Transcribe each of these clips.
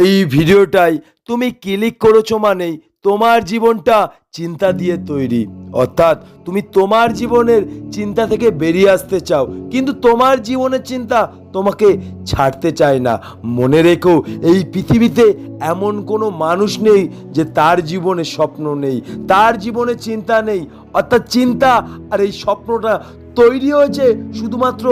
এই ভিডিওটাই তুমি ক্লিক করেছ মানেই তোমার জীবনটা চিন্তা দিয়ে তৈরি। অর্থাৎ তুমি তোমার জীবনের চিন্তা থেকে বেরিয়ে আসতে চাও, কিন্তু তোমার জীবনের চিন্তা তোমাকে ছাড়তে চায় না। মনে রেখো, এই পৃথিবীতে এমন কোনো মানুষ নেই যে তার জীবনে স্বপ্ন নেই, তার জীবনে চিন্তা নেই। অর্থাৎ চিন্তা আর এই স্বপ্নটা তৈরি হয়েছে শুধুমাত্র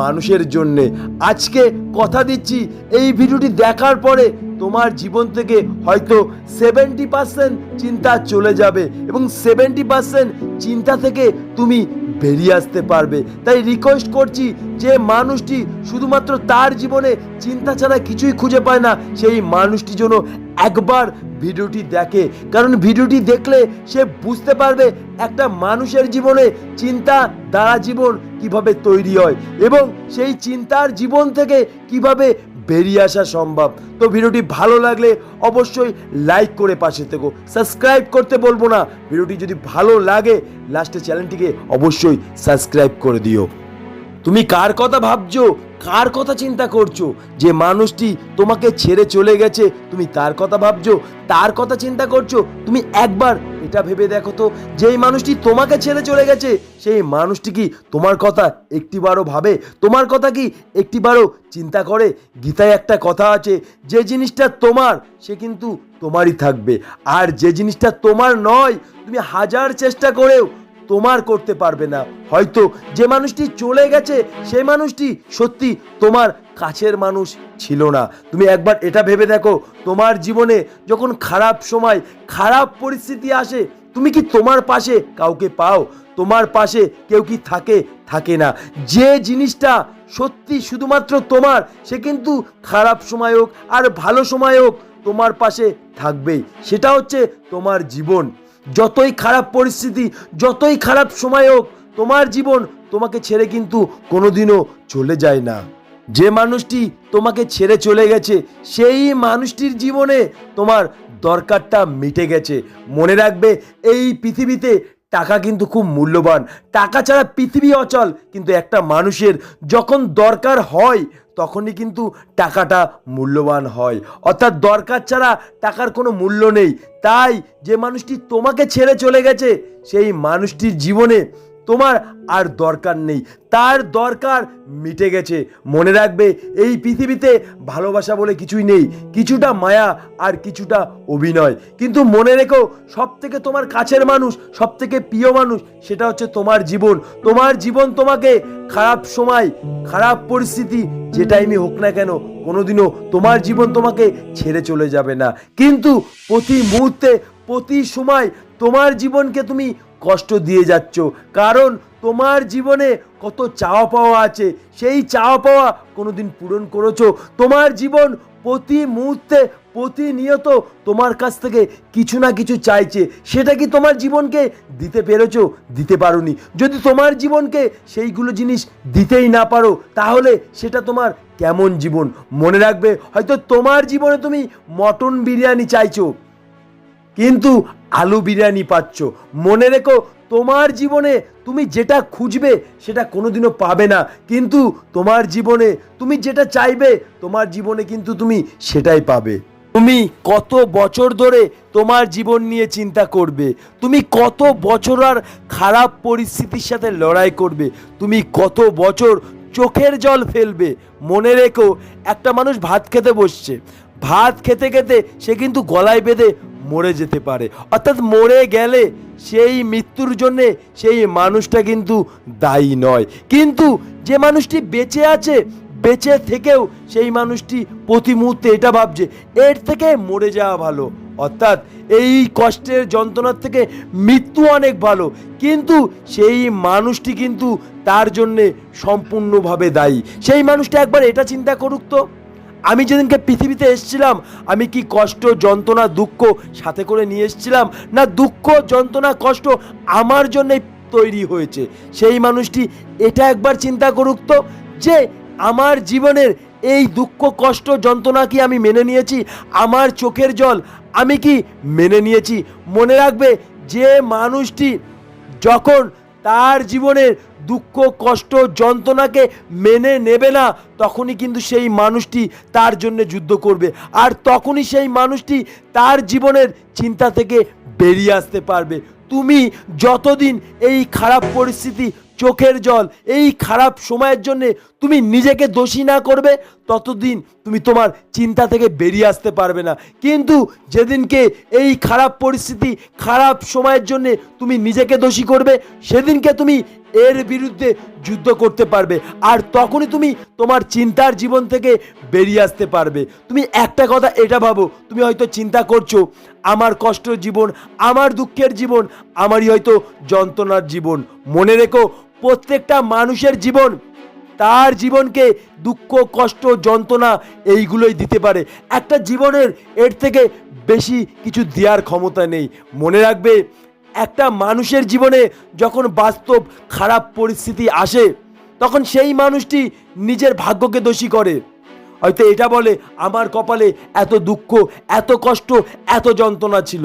মানুষের জন্যে। আজকে কথা দিচ্ছি, এই ভিডিওটি দেখার পরে তোমার জীবন থেকে হয়তো সেভেন্টি পার্সেন্ট চিন্তা চলে যাবে এবং সেভেন্টি পার্সেন্ট চিন্তা থেকে তুমি বেরিয়ে আসতে পারবে। তাই রিকোয়েস্ট করছি যে মানুষটি শুধুমাত্র তার জীবনে চিন্তা ছাড়া কিছুই খুঁজে পায় না, সেই মানুষটি যেন একবার ভিডিওটি দেখে, কারণ ভিডিওটি দেখলে সে বুঝতে পারবে একটা মানুষের জীবনে চিন্তা দ্বারা জীবন কীভাবে তৈরি হয় এবং সেই চিন্তার জীবন থেকে কীভাবে বেরিয়ে আসা সম্ভব। তো ভিডিওটি ভালো লাগলে অবশ্যই লাইক করে পাশে থেকো। সাবস্ক্রাইব করতে বলব না। ভিডিওটি যদি ভালো লাগে, লাস্টে চ্যানেলটিকে অবশ্যই সাবস্ক্রাইব করে দিও। তুমি কার কথা ভাবছ? কার কথা চিন্তা করছ? যে মানুষটি তোমাকে ছেড়ে চলে গেছে, তুমি তার কথা ভাবছ? তার কথা চিন্তা করছ? তুমি একবার এটা ভেবে দেখো তো, যেই মানুষটি তোমাকে ছেড়ে চলে গেছে, সেই মানুষটি কি তোমার কথা একটিবারও ভাবে? তোমার কথা কি একটিবারও চিন্তা করে? গীতায় একটা কথা আছে, যে জিনিসটা তোমার, সে কিন্তু তোমারই থাকবে। আর যে জিনিসটা তোমার নয়, তুমি হাজার চেষ্টা করেও তোমার করতে পারবে না। হয়তো যে মানুষটি চলে গেছে, সেই মানুষটি সত্যি তোমার কাছের মানুষ ছিল না। তুমি একবার এটা ভেবে দেখো, তোমার জীবনে যখন খারাপ সময়, খারাপ পরিস্থিতি আসে, তুমি কি তোমার পাশে কাউকে পাও? তোমার পাশে কেউ কি থাকে? থাকে না। যে জিনিসটা সত্যি শুধুমাত্র তোমার, সে কিন্তু খারাপ সময় হোক আর ভালো সময় হোক তোমার পাশে থাকবেই। সেটা হচ্ছে তোমার জীবন। যতই খারাপ পরিস্থিতি, যতই খারাপ সময় হোক, তোমার জীবন তোমাকে ছেড়ে কিন্তু কোনোদিনও চলে যায় না। যে মানুষটি তোমাকে ছেড়ে চলে গেছে, সেই মানুষটির জীবনে তোমার দরকারটা মিটে গেছে। মনে রাখবে, এই পৃথিবীতে টাকা কিন্তু খুব মূল্যবান। টাকা ছাড়া পৃথিবী অচল, কিন্তু একটা মানুষের যখন দরকার হয় তখনই কিন্তু টাকাটা মূল্যবান হয়। অর্থাৎ দরকার ছাড়া টাকার কোনো মূল্য নেই। তাই যে মানুষটি তোমাকে ছেড়ে চলে গেছে, সেই মানুষটির জীবনে তোমার আর দরকার নেই। তার দরকার মিটে গেছে। মনে রাখবে, এই পৃথিবীতে ভালোবাসা বলে কিছুই নেই। কিছুটা মায়া আর কিছুটা অভিনয়। কিন্তু মনে রেখো সব থেকে তোমার কাছের মানুষ সব থেকে প্রিয় মানুষ, সেটা হচ্ছে তোমার জীবন। তোমার জীবন তোমাকে খারাপ সময়, খারাপ পরিস্থিতি যে টাইমে হোক না কেন, কোনোদিনও তোমার জীবন তোমাকে ছেড়ে চলে যাবে না। কিন্তু প্রতি মুহূর্তে প্রতি সময় তোমার জীবনকে তুমি কষ্ট দিয়ে যাচ্ছ। কারণ তোমার জীবনে কত চাওয়া পাওয়া আছে, সেই চাওয়া পাওয়া কোনোদিন পূরণ করেছ। তোমার জীবন প্রতি মুহূর্তে প্রতিনিয়ত তোমার কাছ থেকে কিছু না কিছু চাইছে। সেটা কি তোমার জীবনকে দিতে পেরেছ? দিতে পারোনি। যদি তোমার জীবনকে সেইগুলো জিনিস দিতেই না পারো, তাহলে সেটা তোমার কেমন জীবন? মনে রাখবে, হয়তো তোমার জীবনে তুমি মটন বিরিয়ানি চাইছো। কিন্তু আলু বিরিয়ানি পাচ্ছ। মনে রেখো, তোমার জীবনে তুমি যেটা খুঁজবে, সেটা কোনোদিনও পাবে না। কিন্তু তোমার জীবনে তুমি যেটা চাইবে, তোমার জীবনে কিন্তু তুমি সেটাই পাবে। তুমি কত বছর ধরে তোমার জীবন নিয়ে চিন্তা করবে। তুমি কত বছর আর খারাপ পরিস্থিতির সাথে লড়াই করবে। তুমি কত বছর চোখের জল ফেলবে। মনে রেখো, একটা মানুষ ভাত খেতে বসছে। ভাত খেতে খেতে সে কিন্তু গলায় বেঁধে মরে যেতে পারে। অর্থাৎ মরে গেলে সেই মৃত্যুর জন্যে সেই মানুষটা কিন্তু দায়ী নয়। কিন্তু যে মানুষটি বেঁচে আছে, বেঁচে থেকেও সেই মানুষটি প্রতি মুহূর্তে এটা ভাবছে, এর থেকে মরে যাওয়া ভালো। অর্থাৎ এই কষ্টের যন্ত্রণার থেকে মৃত্যু অনেক ভালো। কিন্তু সেই মানুষটি কিন্তু তার জন্যে সম্পূর্ণভাবে দায়ী। সেই মানুষটা একবার এটা চিন্তা করুক তো। আমি যেদিনকে পৃথিবীতে এসেছিলাম, আমি কি কষ্ট, যন্ত্রণা, দুঃখ সাথে করে নিয়ে এসেছিলাম? না, দুঃখ, যন্ত্রণা, কষ্ট আমার জন্যই তৈরি হয়েছে। সেই মানুষটি এটা একবার চিন্তা করুক তো, যে আমার জীবনের এই দুঃখ, কষ্ট, যন্ত্রণা কি আমি মেনে নিয়েছি? আমার চোখের জল আমি কি মেনে নিয়েছি? মনে রাখবে যে মানুষটি যখন তার জীবনের দুঃখ, কষ্ট, যন্ত্রণাকে মেনে নেবে না, তখনই কিন্তু সেই মানুষটি তার জন্য যুদ্ধ করবে। আর তখনই সেই মানুষটি তার জীবনের চিন্তা থেকে বেরিয়ে আসতে পারবে। তুমি যতদিন এই খারাপ পরিস্থিতি চোখের জল, এই খারাপ সময়ের জন্য তুমি নিজেকে দোষী না করবে, ততদিন তুমি তোমার চিন্তা থেকে বেরিয়ে আসতে পারবে না। কিন্তু যেদিনকে এই খারাপ পরিস্থিতি, খারাপ সময়ের জন্য তুমি নিজেকে দোষী করবে, সেদিনকে তুমি এর বিরুদ্ধে যুদ্ধ করতে পারবে। আর তখনই তুমি তোমার চিন্তার জীবন থেকে বেরিয়ে আসতে পারবে। তুমি একটা কথা এটা ভাবো, তুমি হয়তো চিন্তা করছ, আমার কষ্টের জীবন, আমার দুঃখের জীবন, আমারই হয়তো যন্ত্রণার জীবন। মনে রেখো প্রত্যেকটা মানুষের জীবন, তার জীবনকে দুঃখ, কষ্ট, যন্ত্রণা এইগুলোই দিতে পারে। একটা জীবনের এর থেকে বেশি কিছু দেওয়ার ক্ষমতা নেই। মনে রাখবে, একটা মানুষের জীবনে যখন বাস্তব খারাপ পরিস্থিতি আসে, তখন সেই মানুষটি নিজের ভাগ্যকে দোষী করে। হয়তো এটা বলে আমার কপালে এত দুঃখ, এত কষ্ট, এত যন্ত্রণা ছিল।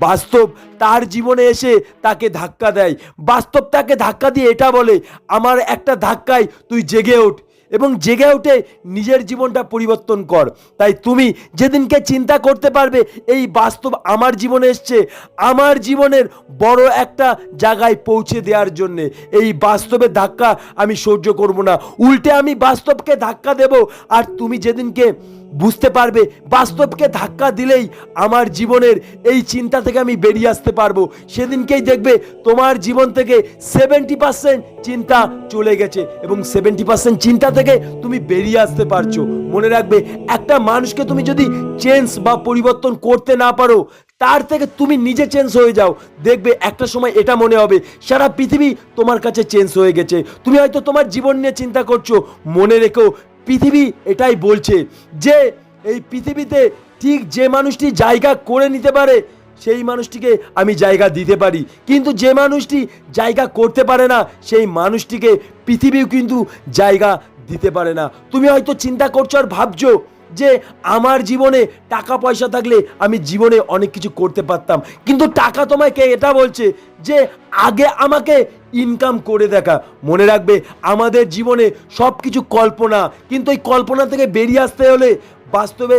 বাস্তব তার জীবনে এসে তাকে ধাক্কা দেয়। বাস্তব তাকে ধাক্কা দিয়ে এটা বলে, আমার একটা ধাক্কায় তুই জেগে ওঠ। এবং জেগে উঠে নিজের জীবনটা পরিবর্তন কর। তাই তুমি যেদিনকে চিন্তা করতে পারবে, এই বাস্তব আমার জীবনে এসছে। আমার জীবনের বড় একটা জায়গায় পৌঁছে দেওয়ার জন্যে। এই বাস্তবে ধাক্কা আমি সহ্য করব না। উল্টে আমি বাস্তবকে ধাক্কা দেব। আর তুমি যেদিনকে বুঝতে পারবে, বাস্তবকে ধাক্কা দিলেই আমার জীবনের এই চিন্তা থেকে আমি বেরিয়ে আসতে পারব। সেদিনকেই দেখবে তোমার জীবন থেকে সেভেন্টি পার্সেন্ট চিন্তা চলে গেছে এবং সেভেন্টি পার্সেন্ট চিন্তা থেকে তুমি বেরিয়ে আসতে পারছ। মনে রাখবে, একটা মানুষকে তুমি যদি চেঞ্জ বা পরিবর্তন করতে না পারো, তার থেকে তুমি নিজে চেঞ্জ হয়ে যাও। দেখবে একটা সময় এটা মনে হবে, সারা পৃথিবী তোমার কাছে চেঞ্জ হয়ে গেছে। তুমি হয়তো তোমার জীবন নিয়ে চিন্তা করছ, মনে রেখো পৃথিবী এটাই বলছে যে এই পৃথিবীতে ঠিক যে মানুষটি জায়গা করে নিতে পারে, সেই মানুষটিকে আমি জায়গা দিতে পারি। কিন্তু যে মানুষটি জায়গা করতে পারে না, সেই মানুষটিকে পৃথিবীও কিন্তু জায়গা দিতে পারে না। তুমি হয়তো চিন্তা করছ আর ভাবছ যে আমার জীবনে টাকা পয়সা থাকলে আমি জীবনে অনেক কিছু করতে পারতাম। কিন্তু টাকা তোমায় কে এটা বলছে যে আগে আমাকে ইনকাম করে দেখা। মনে রাখবে, আমাদের জীবনে সব কিছু কল্পনা, কিন্তু এই কল্পনা থেকে বেরিয়ে আসতে হলে বাস্তবে,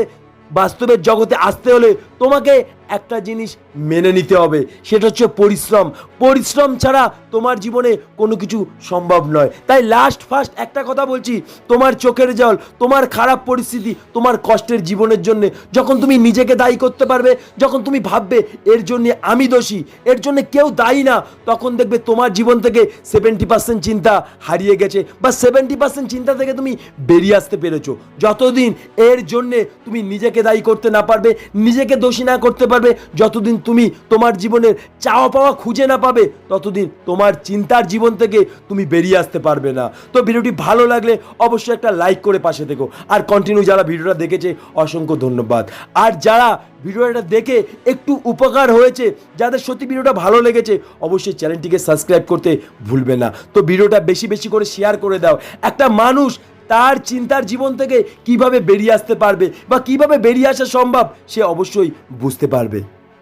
বাস্তবের জগতে আসতে হলে তোমাকে একটা জিনিস মেনে নিতে হবে, সেটা হচ্ছে পরিশ্রম। পরিশ্রম ছাড়া তোমার জীবনে কোনো কিছু সম্ভব নয়। তাই লাস্ট ফার্স্ট একটা কথা বলছি, তোমার চোখের জল, তোমার খারাপ পরিস্থিতি, তোমার কষ্টের জীবনের জন্য। যখন তুমি নিজেকে দায়ী করতে পারবে, যখন তুমি ভাববে, এর জন্য আমি দোষী, এর জন্য কেউ দায়ী না, তখন দেখবে তোমার জীবন থেকে সেভেন্টি পার্সেন্ট চিন্তা হারিয়ে গেছে বা সেভেন্টি পার্সেন্ট চিন্তা থেকে তুমি বেরিয়ে আসতে পেরেছ। যতদিন এর জন্যে তুমি নিজেকে দায়ী করতে না পারবে, নিজেকে দোষী না করতে পারবে, যতদিন তুমি তোমার জীবনের চাওয়া পাওয়া খুঁজে না পাবে, ততদিন তোমার চিন্তার জীবন থেকে তুমি বেরিয়ে আসতে পারবে না। তো ভিডিওটি ভালো লাগলে অবশ্যই একটা লাইক করে পাশে থেকো। আর কন্টিনিউ যারা ভিডিওটা দেখেছে, অসংখ্য ধন্যবাদ। আর যারা ভিডিওটা দেখে একটু উপকার হয়েছে, যাদের সত্যি ভিডিওটা ভালো লেগেছে, অবশ্যই চ্যানেলটিকে সাবস্ক্রাইব করতে ভুলবে না। তো ভিডিওটা বেশি বেশি করে শেয়ার করে দাও। একটা মানুষ তার চিন্তার জীবন থেকে কীভাবে বেরিয়ে আসতে পারবে বা কীভাবে বেরিয়ে আসা সম্ভব, সে অবশ্যই বুঝতে পারবে।